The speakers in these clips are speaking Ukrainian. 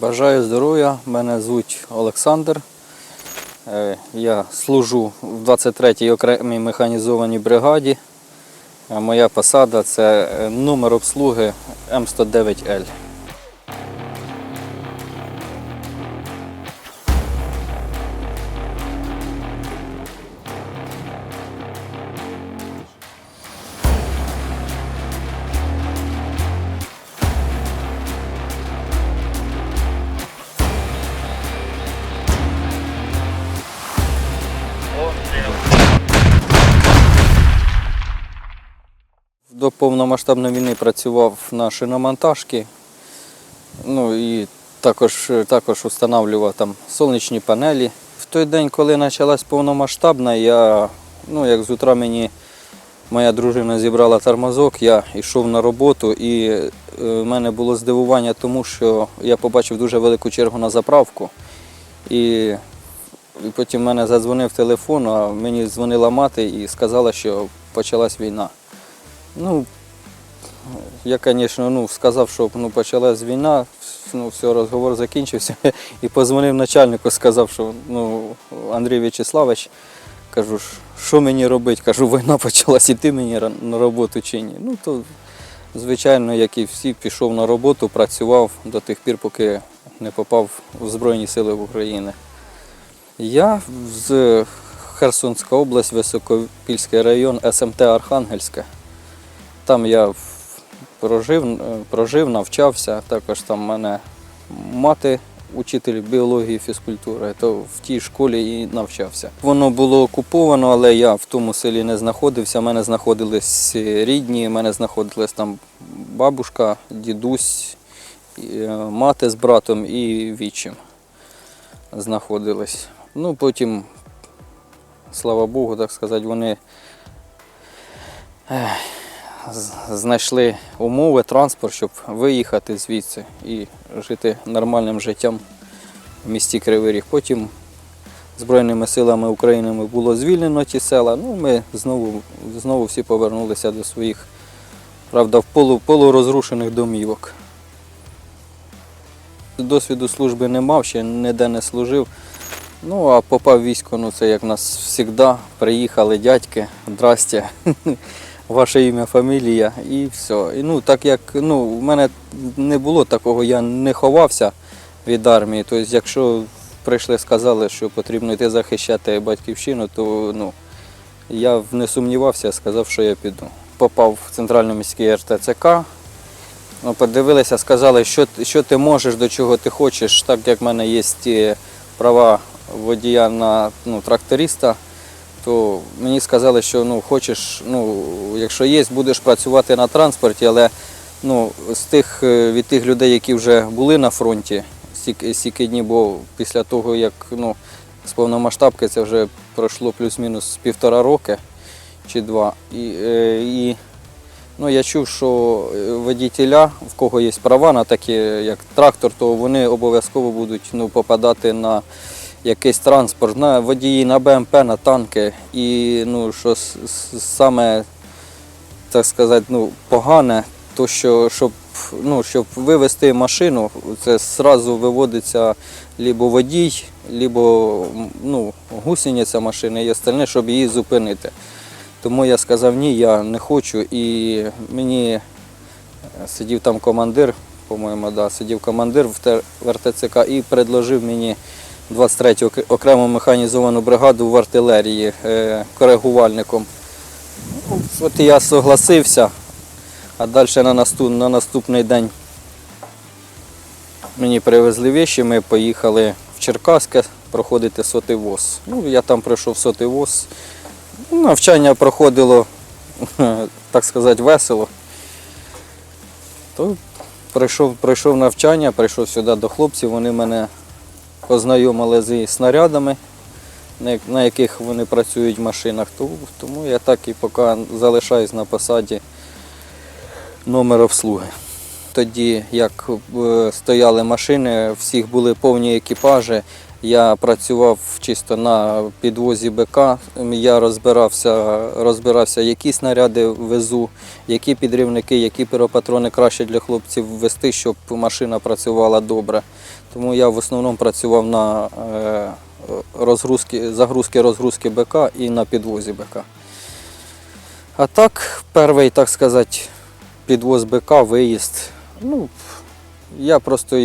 Бажаю здоров'я, мене звуть Олександр. Е, Я служу в 23-й окремій механізованій бригаді. Е, Моя посада це е, номер обслуги М109Л. До повномасштабної війни працював на шиномонтажці. Ну і також, також встановлював там сонячні панелі. В той день, коли почалась повномасштабна, я, ну як з утра мені моя дружина зібрала тормозок, я йшов на роботу і е, в мене було здивування, тому що я побачив дуже велику чергу на заправку. І, і потім мене задзвонив телефон, а мені дзвонила мати і сказала, що почалась війна. Ну, я, звісно, ну, сказав, що ну, почалась війна, ну, все, розговор закінчився. І позвонив начальнику, сказав, що ну, Андрій В'ячеславович, кажу, що мені робити? Кажу, війна почалась, іти мені на роботу чи ні. Ну, то, звичайно, як і всі, пішов на роботу, працював до тих пір, поки не попав в Збройні Сили України. Я з Херсонська область, Високопільський район, СМТ Архангельське. Там я прожив, е, прожив, навчався. Також там в мене мати учитель біології, фізкультури, то в тій школі і навчався. Воно було окуповано, але я в тому селі не знаходився. У мене знаходились рідні, у мене знаходилась там бабушка, дідусь, е, мати з братом і вічим знаходились. Ну, потім, слава Богу, так сказати, вони знайшли умови, транспорт, щоб виїхати звідси і жити нормальним життям в місті Кривий Ріг. Потім Збройними силами України було звільнено ті села. Ну, ми знову, знову всі повернулися до своїх, правда, в полу, полурозрушених домівок. Досвіду служби не мав, ще ніде не служив. Ну, а попав в військо, ну це як в нас завжди. Приїхали дядьки, здрастя, ваше ім'я, фамілія і все. І, ну, так як ну, в мене не було такого, я не ховався від армії. Тобто, якщо прийшли, сказали, що потрібно йти захищати батьківщину, то ну, я не сумнівався, сказав, що я піду. Попав в центральний міський РТЦК. Ну, подивилися, сказали, що, що ти можеш, до чого ти хочеш, так як в мене є права водія на ну, тракториста, то мені сказали, що ну, хочеш, ну, якщо є, будеш працювати на транспорті, але ну, з тих, е, від тих людей, які вже були на фронті, стільки, днів, бо після того, як ну, з повномасштабки це вже пройшло плюс-мінус півтора роки чи два. І, е, і Ну, я чув, що е, водітеля, в кого є права на такі, як трактор, то вони обов'язково будуть ну, попадати на якийсь транспорт, на водії, на БМП, на танки. І ну, що саме, так сказати, ну, погане, то що щоб, ну, щоб вивезти машину, це одразу виводиться либо водій, либо м, ну, гусениця машини і остальне, щоб її зупинити. Тому я сказав ні, я не хочу. І мені е, сидів там командир, по-моєму, да, сидів командир в РТЦК і предложив мені 23-ю ок- окрему механізовану бригаду в артилерії е, коригувальником. Ну, От я согласився, а далі на, наступ, на наступний день мені привезли віші, ми поїхали в Черкаське проходити сотий ВОЗ. Ну, я там пройшов сотий ВОЗ. Ну, Навчання проходило, так сказати, весело. То пройшов, пройшов навчання, прийшов сюди до хлопців, вони мене познайомили зі снарядами, на яких вони працюють в машинах. Тому я так і поки залишаюсь на посаді номер обслуги. Тоді, як е, стояли машини, всіх були повні екіпажі, Я працював чисто на підвозі БК. Я розбирався, розбирався, які снаряди везу, які підривники, які піропатрони краще для хлопців вести, щоб машина працювала добре. Тому я в основному працював на е, розгрузки, загрузки розгрузки БК і на підвозі БК. А так, перший, так сказати, підвоз БК, виїзд. Ну, я просто,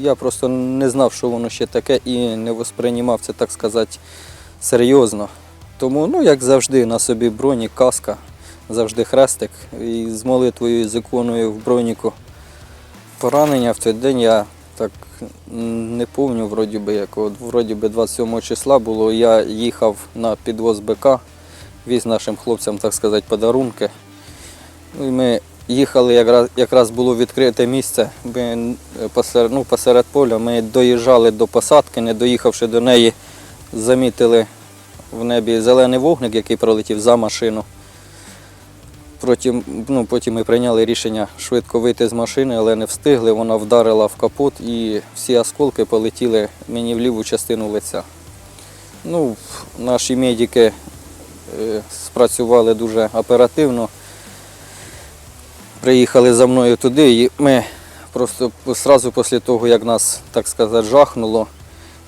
я просто не знав, що воно ще таке, і не восприймав це, так сказати, серйозно. Тому, ну, як завжди, на собі броні, каска, завжди хрестик. І з молитвою, з іконою в броніку. Поранення в той день я так не пам'ятаю, вроді би, як от, вроді би 27 числа було. Я їхав на підвоз БК, віз нашим хлопцям, так сказати, подарунки. Ну, і ми їхали, якраз, якраз було відкрите місце. Ми е, посеред, ну, посеред поля ми доїжджали до посадки, не доїхавши до неї, замітили в небі зелений вогник, який пролетів за машину. Потім, ну, потім ми прийняли рішення швидко вийти з машини, але не встигли. Вона вдарила в капот і всі осколки полетіли мені в ліву частину лиця. Ну, наші медики е, спрацювали дуже оперативно. Приїхали за мною туди, і ми просто одразу після того, як нас, так сказати, жахнуло,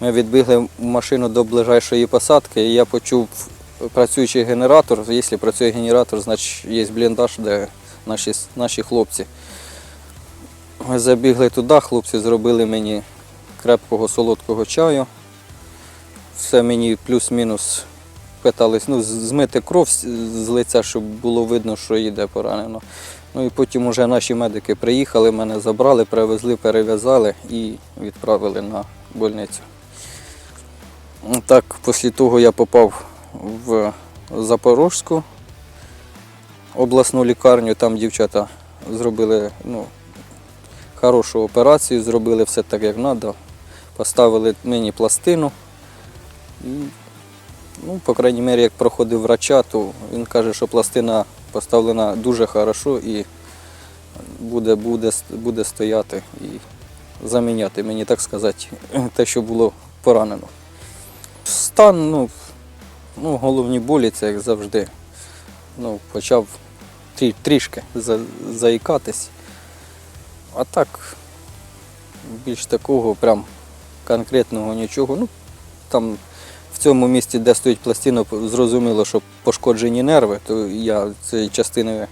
ми відбігли машину до ближайшої посадки, і я почув працюючий генератор. Якщо працює генератор, значить є бліндаж, де наші, наші хлопці. Ми забігли туди, хлопці зробили мені крепкого солодкого чаю. Все мені плюс-мінус питались ну, змити кров з лиця, щоб було видно, що їде поранено. Ну і потім уже наші медики приїхали, мене забрали, привезли, перев'язали і відправили на больницю. Так, після того я попав в Запорожську обласну лікарню, там дівчата зробили ну, хорошу операцію, зробили все так, як треба. Поставили мені пластину. І, ну, по крайній мірі, як проходив врача, то він каже, що пластина поставлена дуже хорошо і буде, буде, буде стояти і заміняти мені, так сказати, те, що було поранено. Стан, ну, ну головні болі, це як завжди. Ну, почав трі, трішки за, заїкатись. А так, більш такого прям конкретного нічого. Ну, там в цьому місці, де стоїть пластина, зрозуміло, що пошкоджені нерви, то я цієї частини,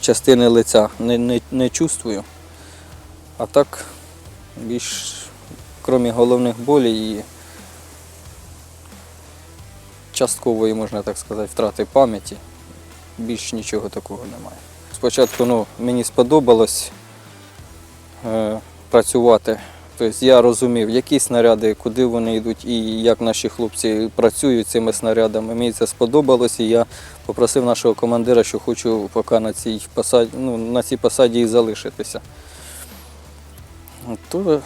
частини лиця не, не, не чувствую. А так, більш, крім головних болей і часткової, можна так сказати, втрати пам'яті, більш нічого такого немає. Спочатку ну, мені сподобалось е, працювати. Тобто я розумів, які снаряди, куди вони йдуть і як наші хлопці працюють цими снарядами. Мені це сподобалось, і я попросив нашого командира, що хочу поки на цій посаді, ну, на цій посаді і залишитися. То,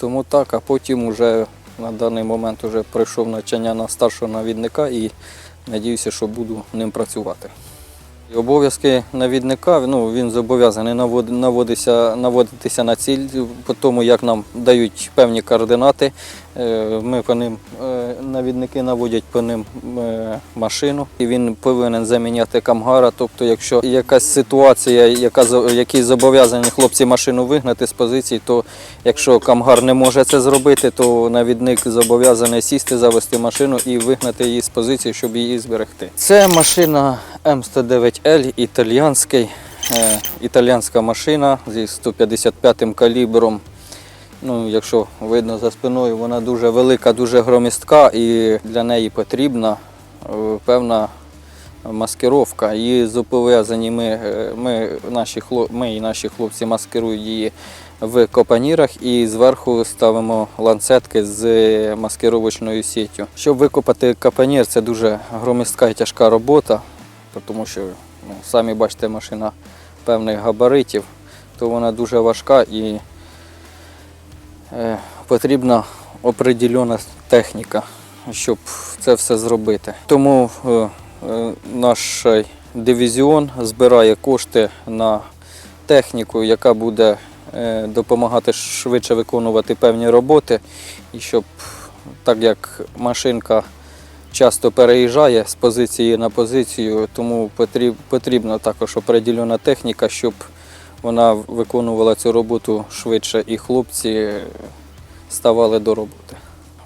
тому так, а потім вже на даний момент вже пройшов навчання на старшого навідника і надіюся, що буду ним працювати. Обов'язки навідника ну, він зобов'язаний наводитися, наводитися на ціль по тому, як нам дають певні координати. Е, Ми по ним, е, навідники наводять по ним е, машину, і він повинен заміняти камгара. Тобто, якщо якась ситуація, яка якій зобов'язані хлопці машину вигнати з позиції, то якщо камгар не може це зробити, то навідник зобов'язаний сісти, завести машину і вигнати її з позиції, щоб її зберегти. Це машина М109Л, італіянський, італіянська машина зі 155 калібром. Ну, якщо видно за спиною, вона дуже велика, дуже громістка і для неї потрібна е, певна маскировка. Її зобов'язані ми, е, ми, наші, ми і наші хлопці маскирують її в копанірах і зверху ставимо ланцетки з маскировочною сіттю. Щоб викопати капанір, це дуже громістка і тяжка робота, тому що ну, самі бачите, машина певних габаритів, то вона дуже важка і потрібна определена техніка, щоб це все зробити. Тому е, е, наш дивізіон збирає кошти на техніку, яка буде е, допомагати швидше виконувати певні роботи, і щоб так як машинка часто переїжджає з позиції на позицію, тому потрібна також определена техніка, щоб вона виконувала цю роботу швидше і хлопці ставали до роботи.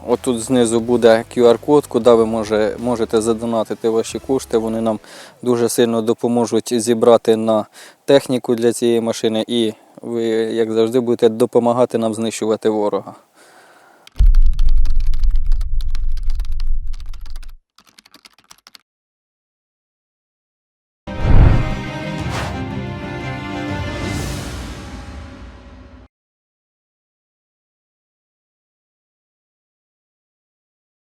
Отут знизу буде QR-код, куди ви може, можете задонатити ваші кошти. Вони нам дуже сильно допоможуть зібрати на техніку для цієї машини і ви, як завжди, будете допомагати нам знищувати ворога.